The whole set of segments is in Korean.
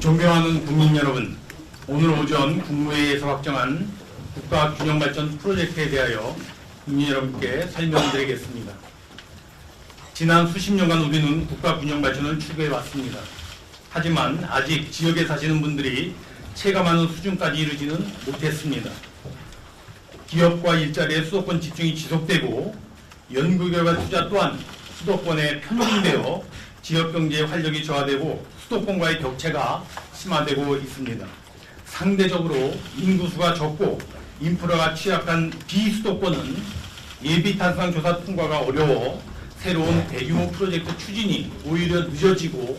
존경하는 국민 여러분, 오늘 오전 국무회의에서 확정한 국가균형발전 프로젝트에 대하여 국민 여러분께 설명드리겠습니다. 지난 수십 년간 우리는 국가균형발전을 추구해 왔습니다. 하지만 아직 지역에 사시는 분들이 체감하는 수준까지 이르지는 못했습니다. 기업과 일자리의 수도권 집중이 지속되고 연구개발 투자 또한 수도권에 편중되어 지역 경제의 활력이 저하되고 수도권과의 격차가 심화되고 있습니다. 상대적으로 인구수가 적고 인프라가 취약한 비수도권은 예비 탄상 조사 통과가 어려워 새로운 대규모 프로젝트 추진이 오히려 늦어지고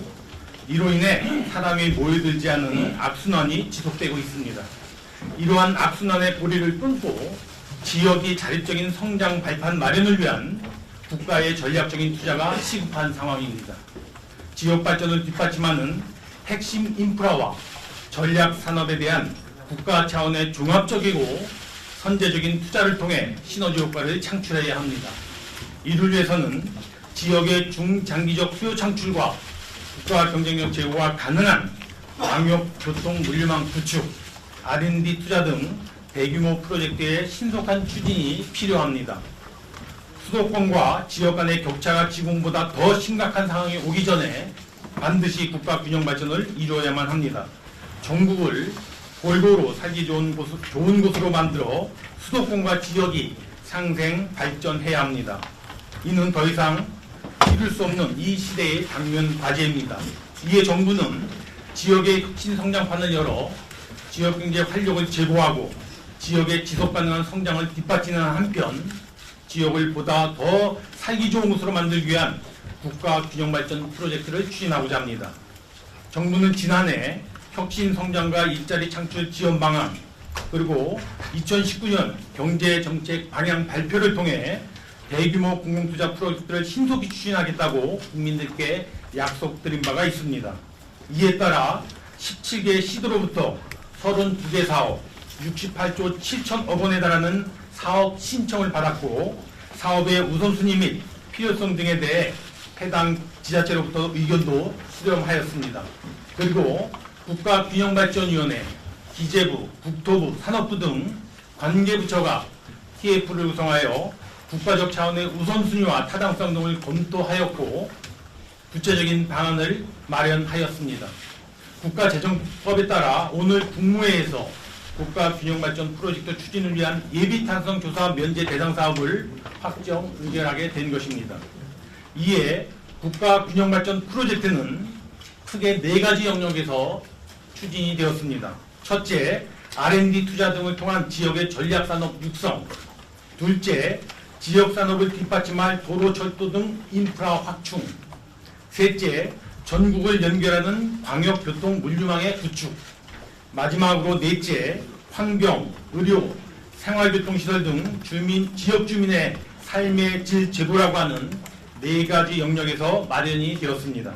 이로 인해 사람이 모여들지 않는 악순환이 지속되고 있습니다. 이러한 악순환의 고리를 끊고 지역이 자립적인 성장 발판 마련을 위한 국가의 전략적인 투자가 시급한 상황입니다. 지역 발전을 뒷받침하는 핵심 인프라와 전략 산업에 대한 국가 차원의 종합적이고 선제적인 투자를 통해 시너지 효과를 창출해야 합니다. 이를 위해서는 지역의 중장기적 수요 창출과 국가 경쟁력 제고가 가능한 광역 교통 물류망 구축, R&D 투자 등 대규모 프로젝트의 신속한 추진이 필요합니다. 수도권과 지역 간의 격차가 지금보다 더 심각한 상황이 오기 전에 반드시 국가 균형 발전을 이루어야만 합니다. 전국을 골고루 살기 좋은 곳, 좋은 곳으로 만들어 수도권과 지역이 상생 발전해야 합니다. 이는 더 이상 이룰 수 없는 이 시대의 당면 과제입니다. 이에 정부는 지역의 혁신 성장판을 열어 지역 경제 활력을 제고하고 지역의 지속 가능한 성장을 뒷받치는 한편 지역을 보다 더 살기 좋은 곳으로 만들기 위한 국가 균형 발전 프로젝트를 추진하고자 합니다. 정부는 지난해 혁신 성장과 일자리 창출 지원 방안 그리고 2019년 경제 정책 방향 발표를 통해 대규모 공공투자 프로젝트를 신속히 추진하겠다고 국민들께 약속드린 바가 있습니다. 이에 따라 17개 시도로부터 32개 사업, 68조 7천억 원에 달하는 사업 신청을 받았고 사업의 우선순위 및 필요성 등에 대해 해당 지자체로부터 의견도 수렴하였습니다. 그리고 국가균형발전위원회, 기재부, 국토부, 산업부 등 관계부처가 TF를 구성하여 국가적 차원의 우선순위와 타당성 등을 검토하였고 구체적인 방안을 마련하였습니다. 국가재정법에 따라 오늘 국무회에서 국가 균형 발전 프로젝트 추진을 위한 예비 탄성 조사 면제 대상 사업을 확정 의결하게 된 것입니다. 이에 국가 균형 발전 프로젝트는 크게 네 가지 영역에서 추진이 되었습니다. 첫째, R&D 투자 등을 통한 지역의 전략 산업 육성. 둘째, 지역 산업을 뒷받침할 도로, 철도 등 인프라 확충. 셋째, 전국을 연결하는 광역교통 물류망의 구축. 마지막으로 넷째, 환경, 의료, 생활교통시설 등 주민, 지역 주민의 삶의 질 제고라고 하는 네 가지 영역에서 마련이 되었습니다.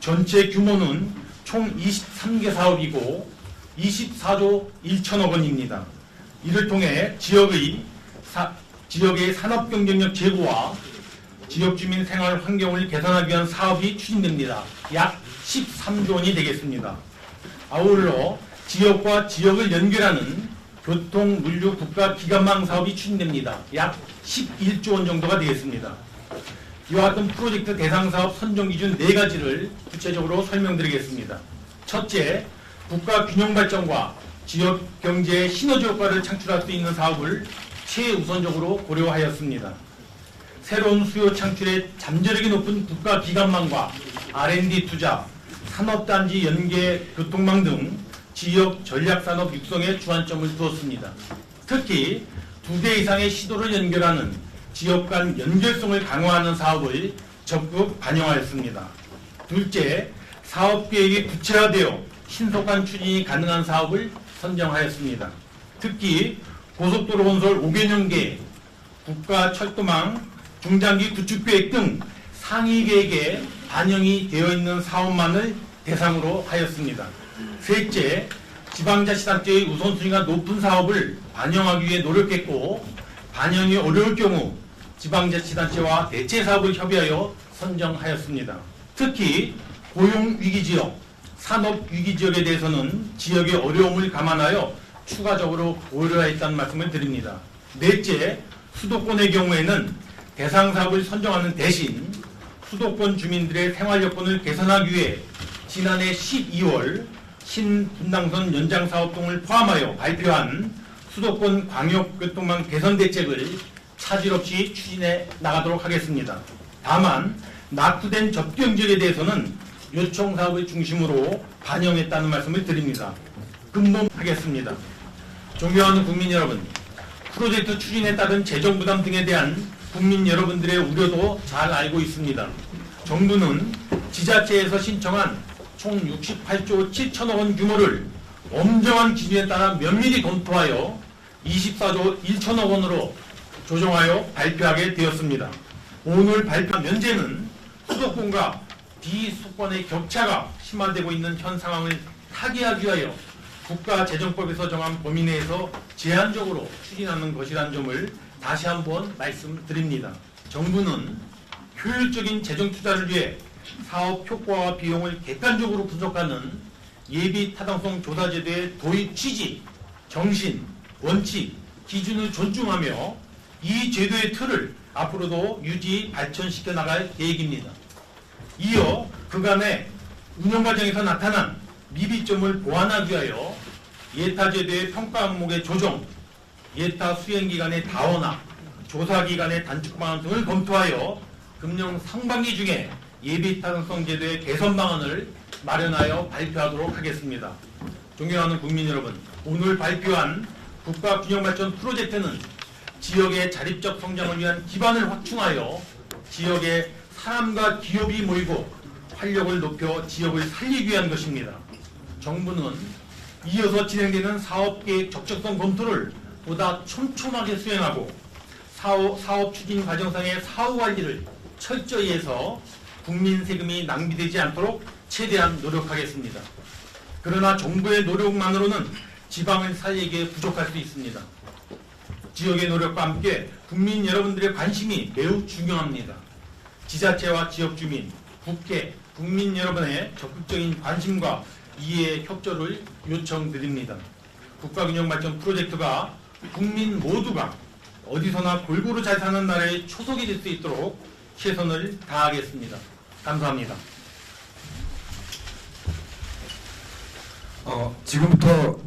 전체 규모는 총 23개 사업이고 24조 1천억 원입니다. 이를 통해 지역의 사- 지역의 산업 경쟁력 제고와 지역 주민 생활 환경을 개선하기 위한 사업이 추진됩니다. 약 13조 원이 되겠습니다. 아울러 지역과 지역을 연결하는 교통 물류 국가 기관망 사업이 추진됩니다. 약 11조 원 정도가 되겠습니다. 이와 같은 프로젝트 대상 사업 선정 기준 네 가지를 구체적으로 설명드리겠습니다. 첫째, 국가 균형 발전과 지역 경제의 시너지 효과를 창출할 수 있는 사업을 최우선적으로 고려하였습니다. 새로운 수요 창출에 잠재력이 높은 국가 기관망과 R&D 투자, 산업단지 연계 교통망 등 지역 전략산업 육성에 주안점을 두었습니다. 특히 두 개 이상의 시도를 연결하는 지역 간 연결성을 강화하는 사업을 적극 반영하였습니다. 둘째, 사업 계획이 구체화되어 신속한 추진이 가능한 사업을 선정하였습니다. 특히 고속도로 건설 5개년 계획, 국가 철도망 중장기 구축 계획 등 상위 계획에 반영이 되어 있는 사업만을 대상으로 하였습니다. 셋째, 지방자치단체의 우선순위가 높은 사업을 반영하기 위해 노력했고 반영이 어려울 경우 지방자치단체와 대체 사업을 협의하여 선정하였습니다. 특히 고용위기지역, 산업위기지역에 대해서는 지역의 어려움을 감안하여 추가적으로 고려하였다는 말씀을 드립니다. 넷째, 수도권의 경우에는 대상 사업을 선정하는 대신 수도권 주민들의 생활 여건을 개선하기 위해 지난해 12월 신분당선 연장 사업 등을 포함하여 발표한 수도권 광역교통망 개선 대책을 차질 없이 추진해 나가도록 하겠습니다. 다만 낙후된 접경 지역에 대해서는 요청 사업을 중심으로 반영했다는 말씀을 드립니다. 근본하겠습니다. 존경하는 국민 여러분, 프로젝트 추진에 따른 재정 부담 등에 대한 국민 여러분들의 우려도 잘 알고 있습니다. 정부는 지자체에서 신청한 총 68조 7천억 원 규모를 엄정한 기준에 따라 면밀히 검토하여 24조 1천억 원으로 조정하여 발표하게 되었습니다. 오늘 발표한 면제는 수도권과 비수도권의 격차가 심화되고 있는 현 상황을 타개하기 위하여 국가재정법에서 정한 범위 내에서 제한적으로 추진하는 것이라는 점을 다시 한번 말씀드립니다. 정부는 효율적인 재정 투자를 위해 사업 효과와 비용을 객관적으로 분석하는 예비 타당성 조사 제도의 도입 취지, 정신, 원칙, 기준을 존중하며 이 제도의 틀을 앞으로도 유지 발전시켜 나갈 계획입니다. 이어 그간의 운영 과정에서 나타난 미비점을 보완하기 위하여 예타 제도의 평가 항목의 조정, 예타 수행 기간의 다원화, 조사 기간의 단축 방안 등을 검토하여 금년 상반기 중에 예비 타당성 제도의 개선 방안을 마련하여 발표하도록 하겠습니다. 존경하는 국민 여러분, 오늘 발표한 국가 균형 발전 프로젝트는 지역의 자립적 성장을 위한 기반을 확충하여 지역의 사람과 기업이 모이고 활력을 높여 지역을 살리기 위한 것입니다. 정부는 이어서 진행되는 사업계획 적적성 검토를 보다 촘촘하게 수행하고 사업, 사업 추진 과정상의 사후 관리를 철저히 해서 국민 세금이 낭비되지 않도록 최대한 노력하겠습니다. 그러나 정부의 노력만으로는 지방을 살리기에 부족할 수 있습니다. 지역의 노력과 함께 국민 여러분들의 관심이 매우 중요합니다. 지자체와 지역 주민, 국회, 국민 여러분의 적극적인 관심과 이해 협조를 요청드립니다. 국가균형발전 프로젝트가 국민 모두가 어디서나 골고루 잘 사는 나라의 초석이 될 수 있도록 최선을 다하겠습니다. 감사합니다. 어, 지금부터